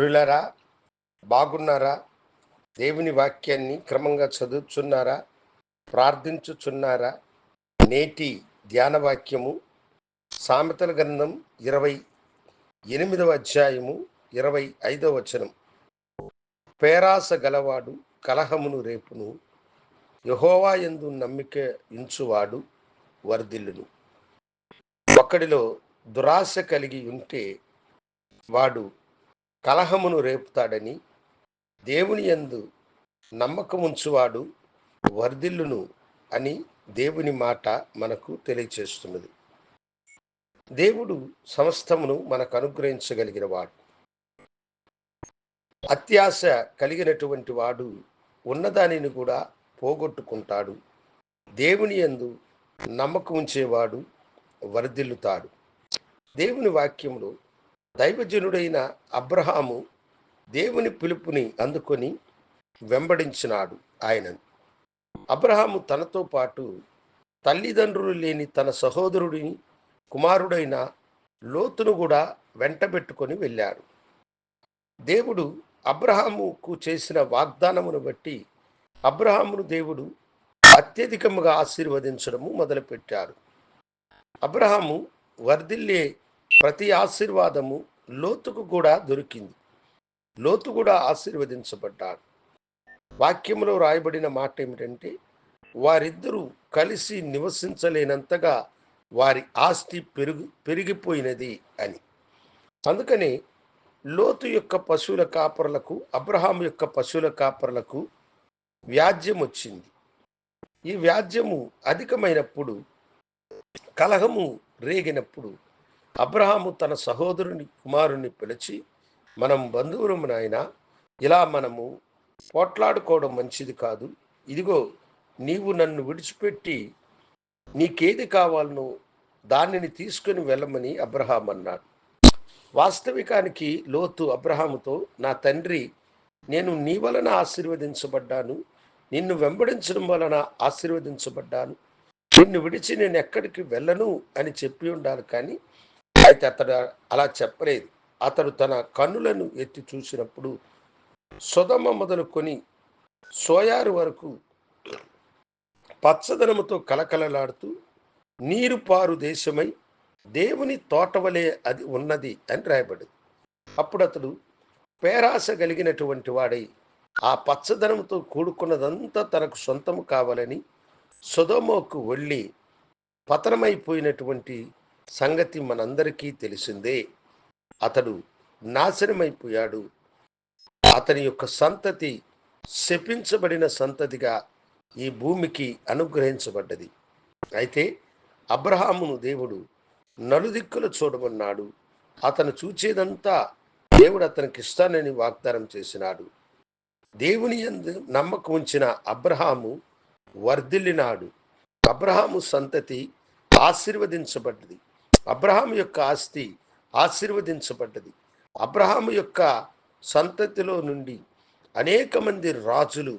ప్రియులరా బాగున్నారా? దేవుని వాక్యాన్ని క్రమంగా చదువుచున్నారా? ప్రార్థించుచున్నారా? నేటి ధ్యాన వాక్యము సామెతల గ్రంథం ఇరవై ఎనిమిదవ అధ్యాయము ఇరవై ఐదవ వచనం. పేరాస గలవాడు కలహమును రేపును యహోవా ఎందు నమ్మిక ఇంచువాడు వర్ధిల్లును. ఒక్కడిలో దురాశ కలిగి ఉంటే వాడు కలహమును రేపుతాడని దేవుని యందు నమ్మకముంచువాడు వర్ధిల్లును అని దేవుని మాట మనకు తెలియచేస్తున్నది. దేవుడు సమస్తమును మనకు అనుగ్రహించగలిగిన వాడు అత్యాశ కలిగినటువంటి వాడు ఉన్నదానిని కూడా పోగొట్టుకుంటాడు. దేవుని యందు నమ్మకం ఉంచేవాడు వరదిల్లుతాడు దేవుని వాక్యంలో దైవజనుడైన అబ్రహాము దేవుని పిలుపుని అందుకొని వెంబడించినాడు ఆయనను. అబ్రహాము తనతో పాటు తల్లిదండ్రులు లేని తన సహోదరుడిని కుమారుడైన లోతును కూడా వెంటబెట్టుకొని వెళ్ళాడు దేవుడు అబ్రహాముకు చేసిన వాగ్దానమును బట్టి అబ్రహామును దేవుడు అత్యధికముగా ఆశీర్వదించడము మొదలుపెట్టాడు అబ్రహాము వర్ధిల్లే ప్రతి ఆశీర్వాదము లోతుకు కూడా దొరికింది. లోతు కూడా ఆశీర్వదించబడ్డాడు. వాక్యంలో రాయబడిన మాట ఏమిటంటే వారిద్దరూ కలిసి నివసించలేనంతగా వారి ఆస్తి పెరుగు పెరిగిపోయినది అని. అందుకనే లోతు యొక్క పశువుల కాపరులకు అబ్రహాం యొక్క పశువుల కాపరులకు వ్యాజ్యం వచ్చింది. ఈ వ్యాజ్యము అధికమైనప్పుడు కలహము రేగినప్పుడు అబ్రహాము తన సహోదరుని కుమారుని పిలిచి మనం బంధువులము నాయన ఇలా మనము పోట్లాడుకోవడం మంచిది కాదు. ఇదిగో నీవు నన్ను విడిచిపెట్టి నీకేది కావాలనో దానిని తీసుకుని వెళ్ళమని అబ్రహాం అన్నాడు. వాస్తవికానికి లోతు అబ్రహాముతో నా తండ్రి నేను నీ వలన ఆశీర్వదించబడ్డాను. నిన్ను వెంబడించడం వలన ఆశీర్వదించబడ్డాను. నిన్ను విడిచి నేను ఎక్కడికి వెళ్ళను అని చెప్పి ఉండాలి. కానీ అయితే అతడు అలా చెప్పలేదు. అతడు తన కన్నులను ఎత్తి చూసినప్పుడు సుధమ మొదలుకొని సోయారు వరకు పచ్చదనముతో కలకలలాడుతూ నీరు పారు దేశమై దేవుని తోటవలే అది ఉన్నది అని రాయబడింది. అప్పుడు అతడు పేరాస కలిగినటువంటి వాడై ఆ పచ్చదనంతో కూడుకున్నదంతా తనకు సొంతము కావాలని సుధమోకు వెళ్ళి పతనమైపోయినటువంటి సంగతి మనందరికీ తెలిసిందే. అతడు నాశనమైపోయాడు. అతని యొక్క సంతతి శపించబడిన సంతతిగా ఈ భూమికి అనుగ్రహించబడ్డది. అయితే అబ్రహామును దేవుడు నలుదిక్కులు చూడమన్నాడు. అతను చూచేదంతా దేవుడు అతనికి ఇస్తానని వాగ్దానం చేసినాడు. దేవుని ఎందు నమ్మకం ఉంచిన అబ్రహాము వర్ధిల్లినాడు. అబ్రహాము సంతతి ఆశీర్వదించబడ్డది. అబ్రహాం యొక్క ఆస్తి ఆశీర్వదించబడ్డది. అబ్రహాం యొక్క సంతతిలో నుండి అనేక మంది రాజులు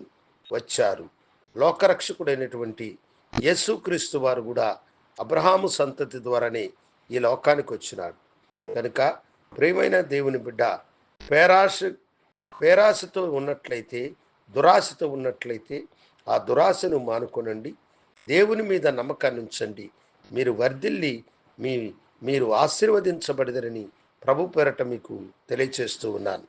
వచ్చారు. లోకరక్షకుడైనటువంటి యేసుక్రీస్తు వారు కూడా అబ్రహాము సంతతి ద్వారానే ఈ లోకానికి వచ్చినాడు కనుక ప్రేమైన దేవుని బిడ్డ పేరాశ పేరాశతో ఉన్నట్లయితే దురాశతో ఉన్నట్లయితే ఆ దురాశను మానుకొనండి. దేవుని మీద నమ్మకాన్ని ఉంచండి మీరు వర్ధిల్లి మీ మీరు ఆశీర్వదించబడదరని ప్రభు పేరట మీకు తెలియచేస్తూ ఉన్నాను.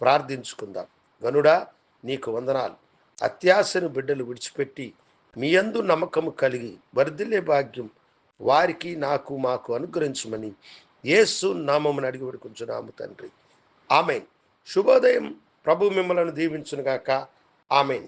ప్రార్థించుకుందాం. గనుడా నీకు వందనాలు. అత్యాశను బిడ్డలు విడిచిపెట్టి మీ యందు నమ్మకము కలిగి వర్ధిల్లే భాగ్యం వారికి నాకు మాకు అనుగ్రహించమని యేసు నామమును అడిగి పెడుకుంటున్నాము తండ్రి. ఆమెన్. శుభోదయం. ప్రభు మిమ్మలను దీవించునుగాక. ఆమెన్.